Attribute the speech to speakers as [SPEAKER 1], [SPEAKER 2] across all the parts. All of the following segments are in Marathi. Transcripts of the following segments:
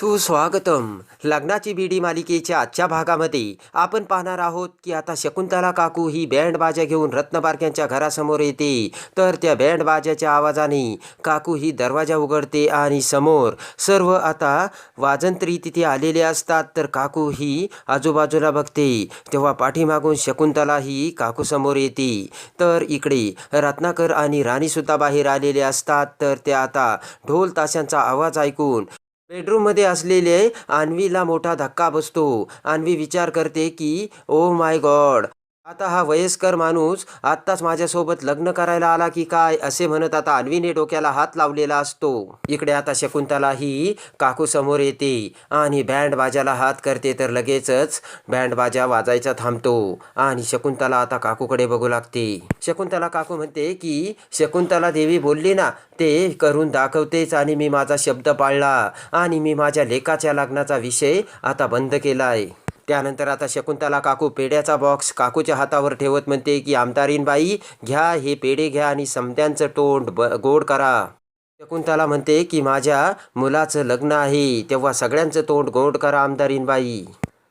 [SPEAKER 1] सुस्वागतम. लग्नाची बीडी मालिकेच्या आजच्या भागामध्ये आपण पाहणार आहोत की आता शकुंतला काकू ही बँड बाजा घेऊन रत्नबारक्यांच्या घरासमोर येते. तर त्या बँड बाजाच्या आवाजाने काकू ही दरवाजा उघडते आणि समोर सर्व आता वाजंत्री तिथे आलेले असतात. तर काकू ही आजूबाजूला बघते. तेव्हा पाठीमागून शकुंतला ही काकू समोर येते. तर इकडे रत्नाकर आणि राणीसुद्धा बाहेर आलेले असतात. तर त्या आता ढोल ताशांचा आवाज ऐकून बेडरूममध्ये असलेले अन्वीला मोठा धक्का बसतो. अन्वी विचार करते की ओ माय गॉड आता हा वयस्कर माणूस आत्ताच माझ्यासोबत लग्न करायला आला की काय असे म्हणत आता अन्वीने डोक्याला हात लावलेला असतो. इकडे आता शकुंतला ही काकू समोर येते आणि बँड बाजाला हात करते तर लगेचच बँड बाजा वाजायचा थांबतो आणि शकुंतला आता काकूकडे बघू लागते. शकुंतला काकू म्हणते की शकुंतला देवी बोलली ना ते करून दाखवतेच आणि मी माझा शब्द पाळला आणि मी माझ्या लेकाच्या लग्नाचा विषय आता बंद केलाय. त्यानंतर आता शकुंतला काकू पेड्याचा बॉक्स काकूच्या हातावर ठेवत म्हणते की आमदारीनबाई घ्या हे पेढे घ्या आणि समत्यांचं तोंड ब गोड करा. शकुंतला म्हणते की माझ्या मुलाचं लग्न आहे तेव्हा सगळ्यांचं तोंड गोड करा आमदारीनबाई.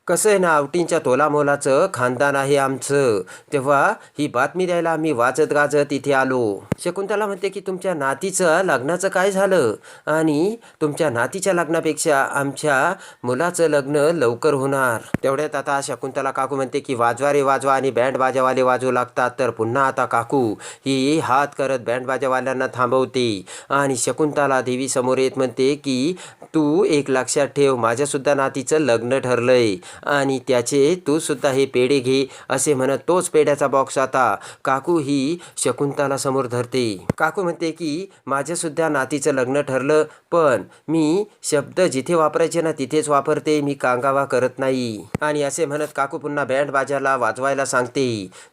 [SPEAKER 1] कसं आहे ना आवटींच्या तोलामोलाचं खानदान आहे आमचं. तेव्हा ही बातमी द्यायला आम्ही वाजत गाजत इथे आलो. शकुंतला म्हणते की तुमच्या नातीचं लग्नाचं काय झालं? आणि तुमच्या नातीच्या लग्नापेक्षा आमच्या मुलाचं लग्न लवकर होणार. तेवढ्यात आता शकुंतला काकू म्हणते की वाजवा रे वाजवा आणि बँड बाजावाले वाजवू लागतात. तर पुन्हा आता काकू ही हात करत बँड बाजावाल्यांना थांबवते. आणि शकुंतला देवी समोर येत म्हणते की तू एक लक्षात ठेव माझ्यासुद्धा नातीचं लग्न ठरलंय. आणि त्याचे तूसुद्धा हे पेढे घे असे म्हणत तोच पेढ्याचा बॉक्स आता. काकू ही शकुंतला समोर धरते. काकू म्हणते की माझ्यासुद्धा नातीचं लग्न ठरलं पण मी शब्द जिथे वापरायचे ना तिथेच वापरते मी कांगावा करत नाही. आणि असे म्हणत काकू पुन्हा बँड बाजाला वाजवायला सांगते.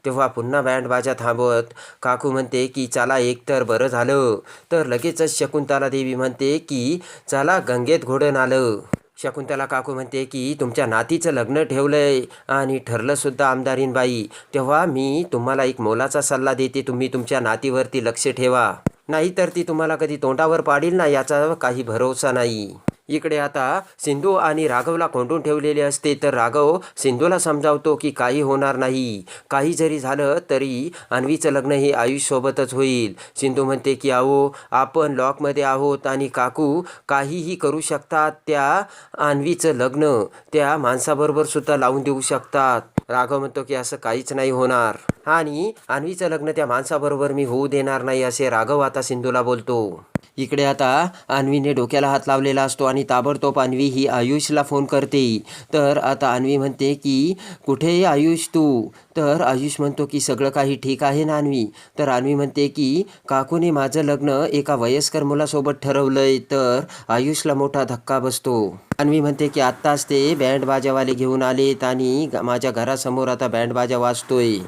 [SPEAKER 1] तेव्हा पुन्हा बँड बाजा थांबवत काकू म्हणते की चला एकतर बरं झालं. तर लगेचच शकुंतला देवी म्हणते की चला गंगेत घोडण आलं शकुंतला काकू म्हणते की तुमच्या नातीचं लग्न ठेवलंय आणि ठरलंसुद्धा आमदारीनबाई. तेव्हा मी तुम्हाला एक मोलाचा सल्ला देते. तुम्ही तुमच्या नातीवरती लक्ष ठेवा. नाहीतर ती तुम्हाला कधी तोंडावर पाडील ना याचा काही भरोसा नाही. इकडे आता सिंधू आणि राघवला कोंडून ठेवलेले असते तर राघव सिंधूला समजावतो की काही होणार नाही. काही जरी झालं तरी अन्वीचं लग्न हे आयुषसोबतच होईल. सिंधू म्हणते की अहो आपण लॉकमध्ये आहोत आणि काकू काहीही करू शकतात त्या अन्वीचं लग्न. त्या माणसाबरोबर सुद्धा लावून देऊ शकतात. राघव म्हणतो की असं काहीच नाही होणार. आणि अन्वीचं लग्न त्या माणसाबरोबर मी होऊ देणार नाही असे राघव आता सिंधूला बोलतो. इकडे आता अन्वीने डोक्याला हात लावलेला असतो आणि ताबडतोब अन्वी ही आयुषला फोन करते. तर आता अन्वी म्हणते की कुठे आयुष तू? तर आयुष म्हणतो की सगळं काही ठीक आहे ना अन्वी? तर अन्वी म्हणते की काकूने माझं लग्न एका वयस्कर मुलासोबत ठरवलंय. तर आयुषला मोठा धक्का बसतो. अन्वी म्हणते की आत्ताच ते बँड बाजावाले घेऊन आलेत आणि माझ्या घरासमोर आता बँड बाजा वाजतोय.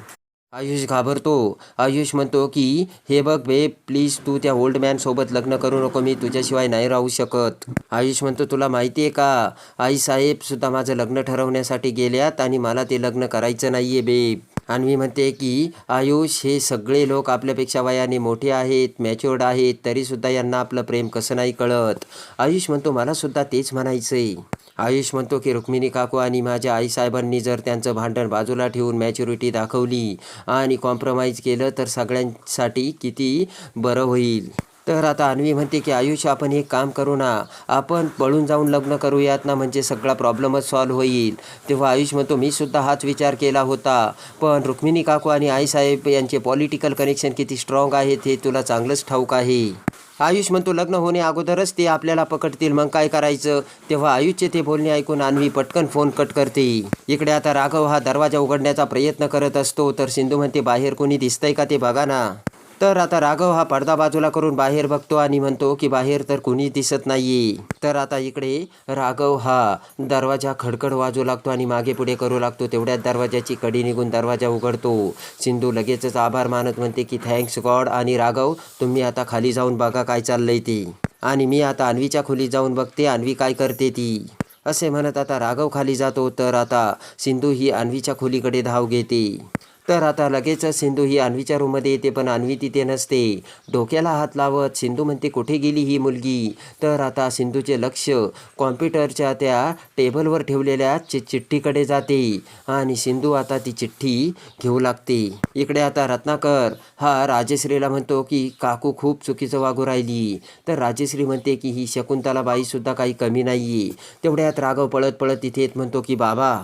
[SPEAKER 1] आयुष घाबरतो. आयुष म्हणतो की हे बघ बे प्लीज तू त्या ओल्ड मॅन सोबत लग्न करू नको मी तुझ्याशिवाय नाही राहू शकत. आयुष म्हणतो तुला माहिती आहे का? आई साहेब सुद्धा माझं लग्न ठरवण्यासाठी गेल्यात आणि मला ते लग्न करायचं नाही आहे बे अन्वी म्हणते की आयुष हे सगळे लोक आपल्यापेक्षा वयाने मोठे आहेत मॅच्युअर्ड आहेत तरीसुद्धा यांना आपलं प्रेम कसं नाही कळत? आयुष म्हणतो मला सुद्धा तेच आहे आयुष म्हणतो की रुक्मिणी काकू आणि माझ्या आईसाहेबांनी जर त्यांचं भांडण बाजूला ठेवून मॅच्युरिटी दाखवली आणि कॉम्प्रोमाइज केलं तर सगळ्यांसाठी किती बरं होईल? तर आता अन्वी म्हणते की आयुष आपण एक काम करू ना. आपण पळून जाऊन लग्न करूयात ना म्हणजे सगळा प्रॉब्लेमच सॉल्व्ह होईल. तेव्हा आयुष म्हणतो मी सुद्धा हाच विचार केला होता. पण रुक्मिणी काकू आणि आईसाहेब यांचे पॉलिटिकल कनेक्शन किती स्ट्रॉंग आहेत हे तुला चांगलंच ठाऊक आहे. आयुष म्हणतो लग्न होणे अगोदरच ते आपल्याला पकडतील. मग काय करायचं? तेव्हा आयुषचे ते बोलणे ऐकून अन्वी पटकन फोन कट करते. इकडे आता राघव हा दरवाजा उघडण्याचा प्रयत्न करत असतो तर सिंधू म्हणते बाहेर कोणी दिसतंय का ते बघा ना. तर आता राघव हा पडदा बाजूला करून बाहेर बघतो आणि म्हणतो की बाहेर तर कुणी दिसत नाही तर आता इकडे राघव हा दरवाजा खडखड वाजू लागतो आणि मागे पुढे करू लागतो. तेवढ्यात दरवाजाची कडी निघून दरवाजा उघडतो. सिंधू लगेचच आभार मानत म्हणते की थँक्स गॉड आणि राघव तुम्ही आता खाली जाऊन बघा काय चाललंय ते. आणि मी आता अन्वीच्या खोलीत जाऊन बघते अन्वी काय करते ती? असे म्हणत आता राघव खाली जातो. तर आता सिंधू ही अन्वीच्या खोलीकडे धाव घेते. तर आता लगेचच सिंधू ही अन्वीच्या रूममध्ये येते पण अन्वी तिथे नसते. डोक्याला हात लावत सिंधू म्हणते कुठे गेली ही मुलगी? तर आता सिंधूचे लक्ष कॉम्प्युटरच्या त्या टेबलवर ठेवलेल्या चि चिठ्ठीकडे जाते आणि सिंधू आता ती चिठ्ठी घेऊ लागते. इकडे आता रत्नाकर. हा राजश्रीला म्हणतो की काकू खूप चुकीचं वागू राहिली. तर राजेश्री म्हणते की ही शकुंतला बाईसुद्धा काही कमी नाही तेवढ्यात राघव पळत पळत तिथे येत म्हणतो की बाबा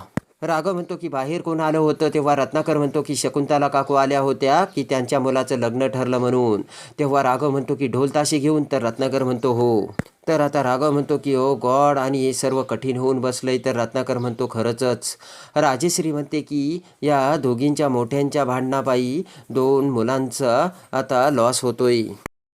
[SPEAKER 1] राघव म्हणतो की बाहेर कोण आलं होतं? तेव्हा रत्नाकर म्हणतो की शकुंतला काकू आल्या होत्या की त्यांच्या मुलाचं लग्न ठरलं म्हणून. तेव्हा राघव म्हणतो की ढोलताशी घेऊन तर रत्नाकर म्हणतो हो. तर आता राघव म्हणतो की ओ गॉड आणि हे सर्व कठीण होऊन बसलंय तर रत्नाकर म्हणतो खरंचच. राजेश्री म्हणते की या दोघींच्या मोठ्यांच्या भांडणापायी दोन मुलांचा आता लॉस होतोय.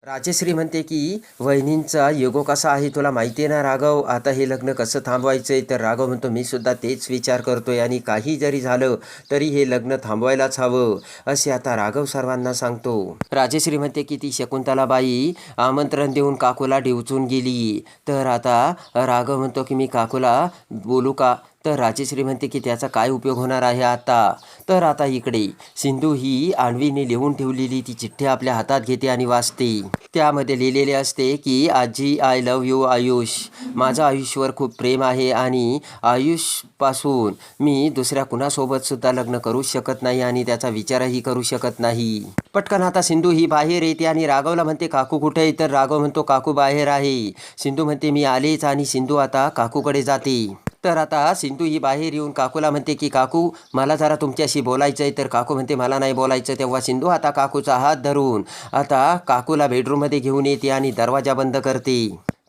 [SPEAKER 1] राजश्री म्हणते की वहिनींचा योगो कसा आहे तुला माहिती आहे ना राघव? आता हे लग्न कसं थांबवायचं आहे तर राघव म्हणतो मी सुद्धा तेच विचार करतोय आणि काही जरी झालं तरी हे लग्न थांबवायलाच हवं. असे आता राघव सर्वांना सांगतो. राजश्री म्हणते की ती शकुंतलाबाई आमंत्रण देऊन काकूला डिवचून गेली. तर आता राघव म्हणतो की मी काकूला बोलू का? तर राजेश्री म्हणते की त्याचा काय उपयोग होणार आहे आता? तर आता इकडे. सिंधू ही आणवीने लिहून ठेवलेली ती चिठ्ठी आपल्या हातात घेते आणि वाचते. त्यामध्ये लिहिलेले असते की आजी आय लव यू आयुष. माझं आयुषवर खूप प्रेम आहे आणि आयुषपासून मी दुसऱ्या कुणासोबतसुद्धा लग्न करू शकत नाही आणि त्याचा विचारही करू शकत नाही. पटकन आता सिंधू ही बाहेर येते आणि राघवला म्हणते काकू कुठे तर राघव म्हणतो काकू बाहेर आहे. सिंधू म्हणते मी आलेच. आणि सिंधू आता काकूकडे जाते. तर आता सिंधू ही बाहेर येऊन काकूला म्हणते की काकू मला जरा तुमच्याशी बोलायचं आहे तर काकू म्हणते मला नाही बोलायचं. तेव्हा सिंधू आता काकूचा हात धरून आता काकूला बेडरूममध्ये घेऊन येते आणि दरवाजा बंद करते.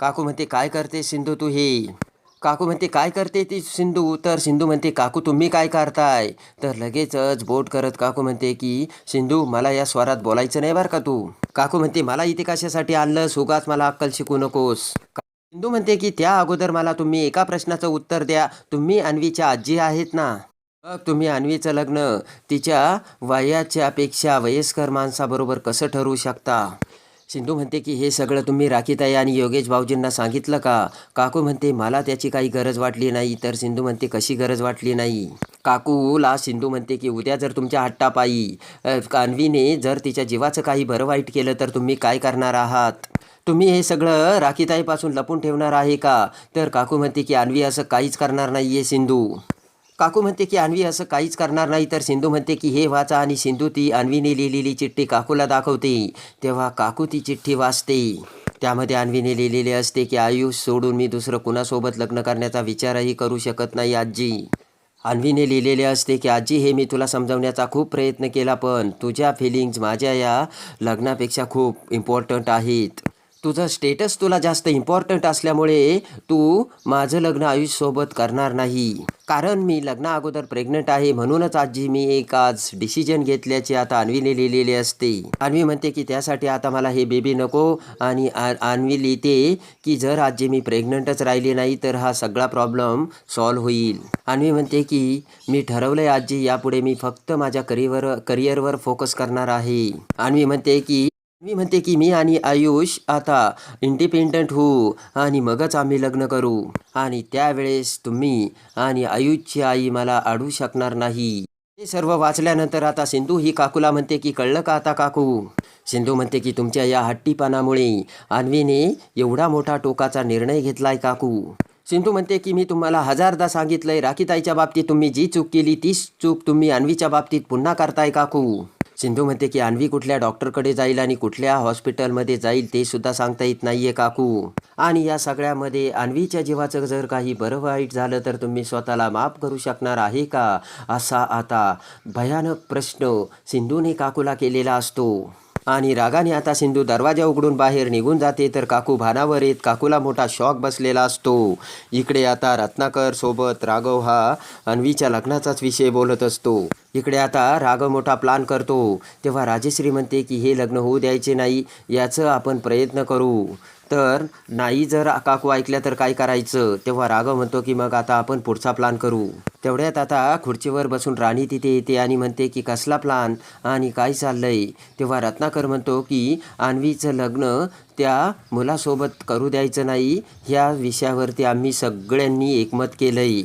[SPEAKER 1] काकू म्हणते काय करते सिंधू तू हे? काकू म्हणते काय करते ती सिंधू? तर सिंधू म्हणते काकू तुम्ही काय करताय? तर लगेचच बोट करत काकू म्हणते की सिंधू मला या स्वरात बोलायचं नाही बरं का तू? काकू म्हणते मला इथे कशासाठी आणलं सुगाच मला अक्कल शिकू नकोस. हिंदू म्हणते की त्या अगोदर मला तुम्ही एका प्रश्नाचं उत्तर द्या. तुम्ही अन्वीच्या आजी आहेत ना? मग तुम्ही अन्वीचं लग्न तिच्या वयाच्या पेक्षा वयस्कर माणसाबरोबर कसं ठरवू शकता? सिंधू म्हणते की हे सगळं तुम्ही राखीताई आणि योगेश भाऊजींना सांगितलं का? काकू म्हणते मला त्याची काही गरज वाटली नाही. तर सिंधू म्हणते कशी गरज वाटली नाही? काकूला सिंधू म्हणते की उद्या जर तुमच्या हट्टापायी कान्वीने जर तिच्या जीवाचं काही बरं वाईट केलं तर तुम्ही काय करणार आहात? तुम्ही हे सगळं राखीताईपासून लपून ठेवणार आहे का? तर काकू म्हणते की अन्वी असं काहीच करणार नाही आहे सिंधू. काकू म्हणते की अन्वी असं काहीच करणार नाही. तर सिंधू म्हणते की हे वाचा. आणि सिंधू ती अन्वीने लिहिलेली चिठ्ठी काकूला दाखवते. तेव्हा काकू ती चिठ्ठी वाचते. त्यामध्ये अन्वीने लिहिलेले असते की आयुष सोडून मी दुसरं कुणासोबत लग्न करण्याचा विचारही करू शकत नाही आजी. अन्वीने लिहिलेले असते की आजी हे मी तुला समजवण्याचा खूप प्रयत्न केला पण तुझ्या फिलिंग्ज माझ्या या लग्नापेक्षा खूप इम्पॉर्टंट आहेत. तुझं स्टेटस तुला जास्त इम्पॉर्टंट असल्यामुळे तू माझं लग्न आयुषसोबत करणार नाही. कारण मी लग्ना अगोदर प्रेग्नंट आहे म्हणूनच आजी मी एक आज डिसिजन घेतल्याचे आता अन्वीने लिहिलेले असते. अन्वी म्हणते की त्यासाठी आता मला हे बेबी नको आणि आ- अन्वी लिहिते की जर आजी मी प्रेग्नंटच राहिली नाही तर हा सगळा प्रॉब्लेम सॉल्व्ह होईल. अन्वी म्हणते की मी ठरवलंय आजी यापुढे मी फक्त माझ्या करिअर करिअरवर फोकस करणार आहे. अन्वी म्हणते की मी म्हणते की मी आणि आयुष आता इंडिपेंडंट होऊ आणि मगच आम्ही लग्न करू. आणि त्यावेळेस तुम्ही आणि आयुषची आई मला अडू शकणार नाही. हे सर्व वाचल्यानंतर आता सिंधू ही काकूला म्हणते की कळलं का आता काकू? सिंधू म्हणते की तुमच्या या हट्टीपणामुळे अन्वीने एवढा मोठा टोकाचा निर्णय घेतलाय काकू. सिंधू म्हणते की मी तुम्हाला हजारदा सांगितलंय राखीताईच्या बाबतीत तुम्ही जी चूक केली तीच चूक तुम्ही अन्वीच्या बाबतीत पुन्हा करताय काकू. सिंधू म्हणते की अन्वी कुठल्या डॉक्टरकडे जाईल आणि कुठल्या हॉस्पिटलमध्ये जाईल ते सुद्धा सांगता येत नाहीये काकू. आणि या सगळ्यामध्ये अन्वीच्या जीवाचं जर काही बरं वाईट झालं तर तुम्ही स्वतःला माफ करू शकणार आहे का? असा आता भयानक प्रश्न सिंधूने काकूला केलेला असतो. आणि रागाने आता सिंधू दरवाजा उघडून बाहेर निघून जाते तर काकू भानावर येत काकूला मोठा शॉक बसलेला असतो. इकडे आता रत्नाकर सोबत राघव हा अन्वीच्या लग्नाचाच विषय बोलत असतो. इकडे आता राघव मोठा प्लान करतो. तेव्हा राजेश्री म्हणते की हे लग्न होऊ द्यायचे नाही याचं आपण प्रयत्न करू. तर नाही जर काकू ऐकल्या तर काय करायचं? तेव्हा राघव म्हणतो की मग आता आपण पुढचा प्लान करू. तेवढ्यात आता खुर्चीवर बसून राणी तिथे येते आणि म्हणते की कसला प्लान आणि काय चाललंय? तेव्हा रत्नाकर म्हणतो की अन्वीचं लग्न त्या मुलासोबत करू द्यायचं नाही. ह्या विषयावरती आम्ही सगळ्यांनी एकमत केलंय.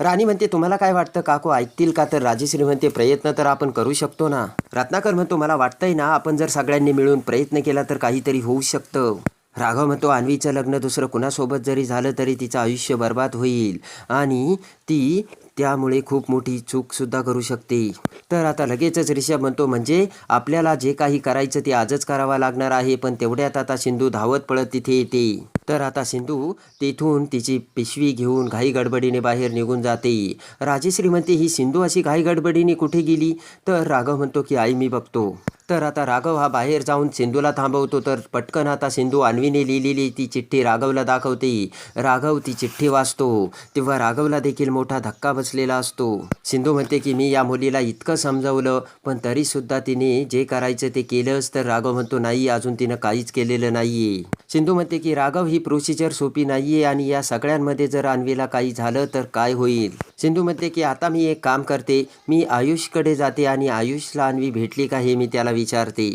[SPEAKER 1] राणी म्हणते तुम्हाला काय वाटतं काकू? ऐकतील का? तर राजेश्री म्हणते प्रयत्न तर आपण करू शकतो ना. रत्नाकर म्हणतो मला वाटतंय ना आपण जर सगळ्यांनी मिळून प्रयत्न केला तर काहीतरी होऊ शकतं. राघव म्हणतो अन्वीचं लग्न दुसरं कुणासोबत जरी झालं तरी तिचं आयुष्य बर्बाद होईल आणि ती त्यामुळे खूप मोठी चूकसुद्धा करू शकते. तर आता लगेचच ऋषभ म्हणतो म्हणजे आपल्याला जे काही करायचं ते आजच करावं लागणार आहे पण तेवढ्यात आता सिंधू धावत पळत तिथे येते. तर आता सिंधू तेथून तिची पिशवी घेऊन घाई गडबडीने बाहेर निघून जाते. राजेश्री म्हणते ही सिंधू अशी घाई गडबडीने कुठे गेली? तर राघव म्हणतो की आई मी बघतो. तर आता राघव हा बाहेर जाऊन सिंधूला थांबवतो तर पटकन आता सिंधू अन्वीने लिहिलेली ती चिठ्ठी राघवला दाखवते. राघव ती चिठ्ठी वाचतो. तेव्हा राघवला देखील मोठा धक्का बसलेला असतो. सिंधू म्हणते की मी या मुलीला इतकं समजावलं पण तरीसुद्धा तिने जे करायचं ते केलंच तर राघव म्हणतो नाही अजून तिनं काहीच केलेलं नाहीये. सिंधू म्हणते की राघव ही प्रोसिजर सोपी नाहीये आणि या सगळ्यांमध्ये जर अन्वीला काही झालं तर काय होईल? सिंधू म्हणते की आता मी एक काम करते. मी आयुषकडे जाते आणि आयुषला अन्वी भेटली का हे मी त्याला विचारते.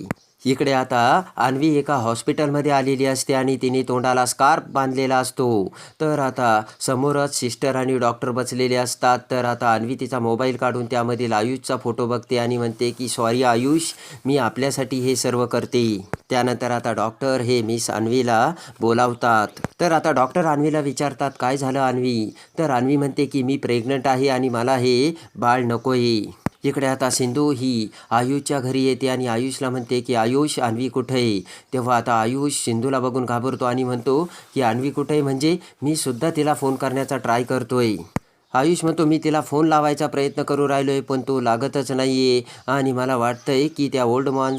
[SPEAKER 1] इकडे आता अन्वी एका हॉस्पिटलमध्ये आलेली असते आणि तिने तोंडाला स्कार्फ बांधलेला असतो. तर आता समोरच सिस्टर आणि डॉक्टर बसलेले असतात. तर आता अन्वी तिचा मोबाईल काढून त्यामधील आयुषचा फोटो बघते आणि म्हणते की सॉरी आयुष मी आपल्यासाठी हे सर्व करते. त्यानंतर आता डॉक्टर हे मिस अन्वीला बोलावतात. तर आता डॉक्टर अन्वीला विचारतात काय झालं अन्वी? तर अन्वी म्हणते की मी प्रेग्नंट आहे आणि मला हे बाळ नको आहे इकडे आता सिंधू ही आयुषच्या घरी येते आणि आयुषला म्हणते की आयुष अन्वी कुठे आहे? तेव्हा आता आयुष सिंधूला बघून घाबरतो आणि म्हणतो की अन्वी कुठे आहे? म्हणजे मी सुद्धा तिला फोन करण्याचा ट्राय करतोय. आयुष म्हणतो मी तिला फोन लावायचा प्रयत्न करू आहे पण तो लागतच नाही आहे आणि मला वाटतं आहे की त्या ओल्ड मॉन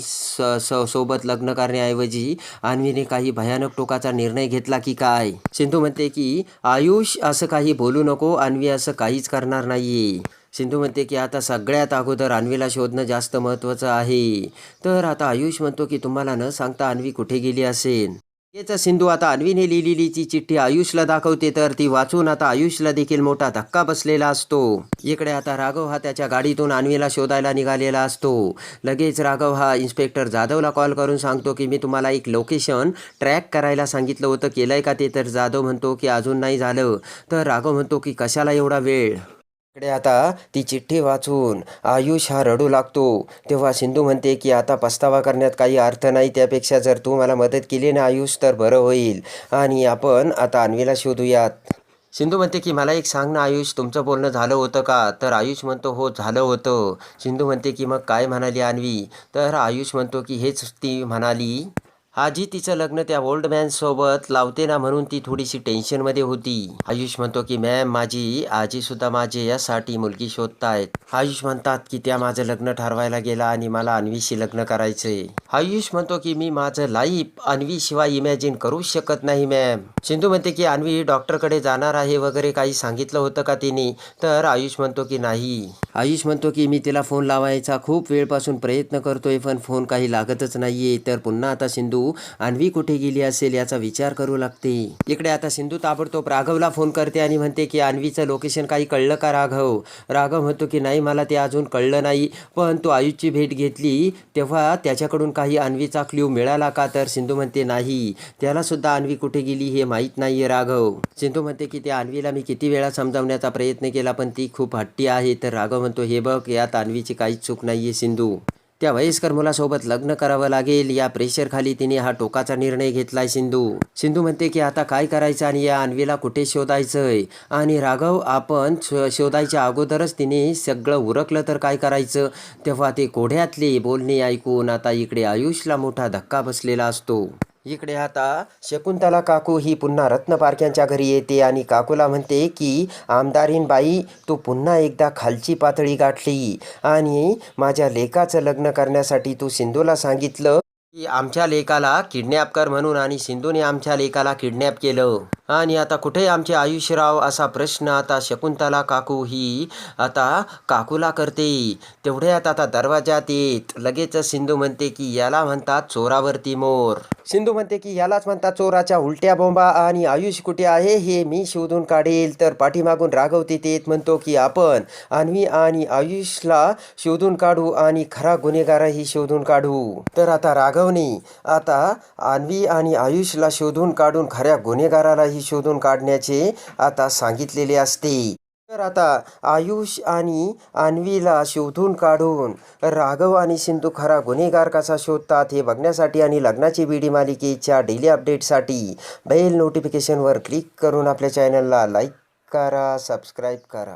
[SPEAKER 1] सोबत लग्न करण्याऐवजी अन्वीने काही भयानक टोकाचा निर्णय घेतला की काय? सिंधू म्हणते की आयुष असं काही बोलू नको. अन्वी असं काहीच करणार नाही आहे सिंधू म्हणते की आता सगळ्यात अगोदर अन्वीला शोधणं जास्त महत्त्वाचं आहे. तर आता आयुष म्हणतो की तुम्हाला न सांगता अन्वी कुठे गेली असेल? याचा सिंधू आता अन्वीने लिहिलेली ती चिठ्ठी आयुषला दाखवते तर ती वाचून आता आयुषला देखील मोठा धक्का बसलेला असतो. इकडे आता राघव हा त्याच्या गाडीतून अन्वीला शोधायला निघालेला असतो. लगेच राघव हा इन्स्पेक्टर जाधवला कॉल करून सांगतो की मी तुम्हाला एक लोकेशन ट्रॅक करायला सांगितलं होतं. केलंय का ते? तर जाधव म्हणतो की अजून नाही झालं. तर राघव म्हणतो की कशाला एवढा वेळ? इकडे आता ती चिठ्ठी वाचून आयुष हा रडू लागतो. तेव्हा सिंधू म्हणते की आता पस्तावा करण्यात काही अर्थ नाही. त्यापेक्षा जर तू मला मदत केली ना आयुष तर बरं होईल. आणि आपण आता अन्वीला शोधूयात. सिंधू म्हणते की मला एक सांग ना आयुष तुमचं बोलणं झालं होतं का? तर आयुष म्हणतो हो झालं होतं. सिंधू म्हणते की मग काय म्हणाली अन्वी? तर आयुष म्हणतो की हेच ती म्हणाली आजी तिचं लग्न त्या ओल्ड मॅन सोबत लावते ना म्हणून ती थोडीशी टेन्शनमध्ये होती. आयुष म्हणतो की मॅम माझी आजी सुद्धा माझे यासाठी मुलगी शोधतायत. आयुष म्हणतात की त्या माझं लग्न ठरवायला गेला आणि मला अन्वीशी लग्न करायचंय. आयुष म्हणतो की मी माझं लाईफ अन्वीशिवाय इमॅजिन करूच शकत नाही मॅम सिंधू म्हणते की अन्वी डॉक्टरकडे जाणार आहे वगैरे काही सांगितलं होतं का तिने? तर आयुष म्हणतो की नाही. आयुष म्हणतो की मी तिला फोन लावायचा खूप वेळपासून प्रयत्न करतोय पण फोन काही लागतच नाहीये. तर पुन्हा आता सिंधू अन्वी कुठे गेली असेल याचा विचार करू लागते. इकडे आता सिंधू ताबडतोब राघवला फोन करते आणि म्हणते की अन्वीचं लोकेशन काही कळलं का राघव? राघव म्हणतो की नाही मला ते अजून कळलं नाही. पण तू आयुषची भेट घेतली तेव्हा त्याच्याकडून काही अन्वीचा क्ल्यू मिळाला का? तर सिंधू म्हणते नाही. त्याला सुद्धा अन्वी कुठे गेली हे माहीत नाहीये राघव. सिंधू म्हणते की त्या अन्वीला मी किती वेळा समजावण्याचा प्रयत्न केला पण ती खूप हट्टी आहे. तर राघव म्हणतो हे बघ यात अन्वीची काहीच चूक नाहीये सिंधू. त्या वयस्कर मुलासोबत लग्न करावं लागेल. या प्रेशरखाली तिने हा टोकाचा निर्णय घेतलाय सिंधू. सिंधू म्हणते की आता काय करायचं आणि या अन्वीला कुठे शोधायचंय? आणि राघव आपण शो- शोधायच्या अगोदरच तिने सगळं उरकलं तर काय करायचं? तेव्हा ते कोढ्यातले बोलणे ऐकून आता इकडे आयुषला मोठा धक्का बसलेला असतो. इकडे आता शकुंतला काकू ही पुन्हा रत्न पारख्यांच्या घरी येते आणि काकूला म्हणते की आमदारीन बाई तू पुन्हा एकदा खालची पातळी गाठली आणि माझ्या लेकाचं लग्न करण्यासाठी तू सिंधूला सांगितलं की आमच्या लेकाला किडनॅप कर म्हणून आणि सिंधूने आमच्या लेकाला किडनॅप केलं. आणि आता कुठे आमचे आयुष्यराव? असा प्रश्न आता शकुंतला काकू ही आता काकूला करते. तेवढ्यात आता दरवाजात येत. लगेच सिंधू म्हणते की याला म्हणतात चोरावरती मोर. सिंधू म्हणते की यालाच म्हणतात चोराच्या उलट्या बोंबा आणि आयुष कुठे आहे? हे मी शोधून काढेल. तर पाठीमागून राघव तिथे म्हणतो की आपण अन्वी आणि आयुषला शोधून काढू आणि खरा गुन्हेगारही शोधून काढू. तर आता राघवने आता अन्वी आणि आयुषला शोधून काढून खऱ्या गुन्हेगारालाही शोधून काढण्याचे आता सांगितलेले असते. तर आता आयुष आणि अन्वीला शोधून काढून राघव आणि सिंधू खरा गुन्हेगार कसा शोधतात हे बघण्यासाठी आणि लग्नाची बीडी मालिकेच्या डेली अपडेटसाठी बेल नोटिफिकेशनवर क्लिक करून आपल्या चॅनलला लाईक करा सबस्क्राईब करा.